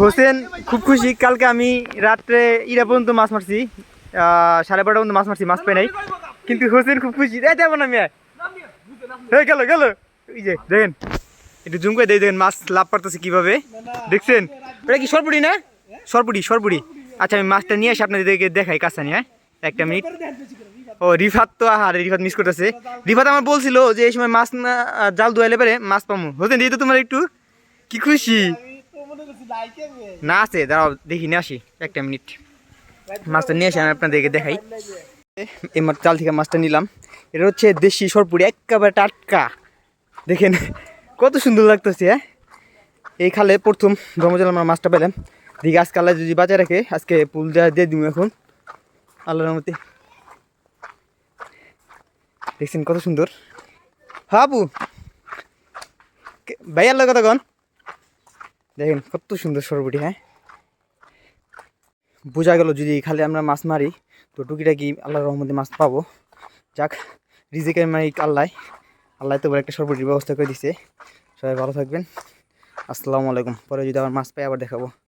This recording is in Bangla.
হোসেন, খুব খুশি। কালকে আমি রাত্রে ইরা পর্যন্ত মাছ মারছি। সাড়ে বারোটা পর্যন্ত মাছ মারছি, মাছ পাই নাই। কিন্তু হোসেন খুব খুশি। এই যাব না মিয়া এই গেল গেল। এই যে, দেখেন। একটু জুম করে দেখেন মাছ লাভ পারতেছে কীভাবে। দেখছেন? ওটা কি সরপুরি না? সরপুরি সরপুরি। আচ্ছা আমি মাছটা নিয়ে আসি আপনাদেরকে দেখাই কাঁচা নিয়ে হ্যাঁ? একটা মিনিট। ও, রিফাত তো, আহারে, রিফাত মিস করতেছে। রিফাত আমার বলছিল যে এই সময় মাছ না, জাল ধোয়াইলে পারে মাছ পামু। হোসেন দিয়ে তো তোমার একটু। কি খুশি। না আছে, দাঁড়াও, দেখি, নিয়ে আসি, একটা মিনিট। মাছটা নিয়ে আসি, আমি আপনাদেরকে দেখাই। এই জাল থেকে মাছটা নিলাম। এটা হচ্ছে দেশি সরপুরি, একেবারে টাটকা। দেখেন, কত সুন্দর লাগতেছে হ্যাঁ? এই খালে প্রথম ব্রহ্মজল আমরা মাছটা পেলাম দিকে আজকে যদি বাঁচায় রাখে, আজকে পুল দিয়ে দিব এখন। আল্লাহর রহমতে। দেখছেন কত সুন্দর। হাবু! ভাই আল্লাহ কথা কন। দেখেন কত সুন্দর সরবটি হ্যাঁ? বোঝা গেল যদি খালি আমরা মাছ মারি, তো টুকিটা কি আল্লাহ রহমতে মাছ পাবো। যাক, রিজিকের মালিক আল্লাহ। আল্লাহ তো একটা সরবটির ব্যবস্থা করে দিছে। সবাই ভালো থাকবেন। আসসালামু আলাইকুম। পরে যদি আবার মাছ পাই আবার দেখাবো।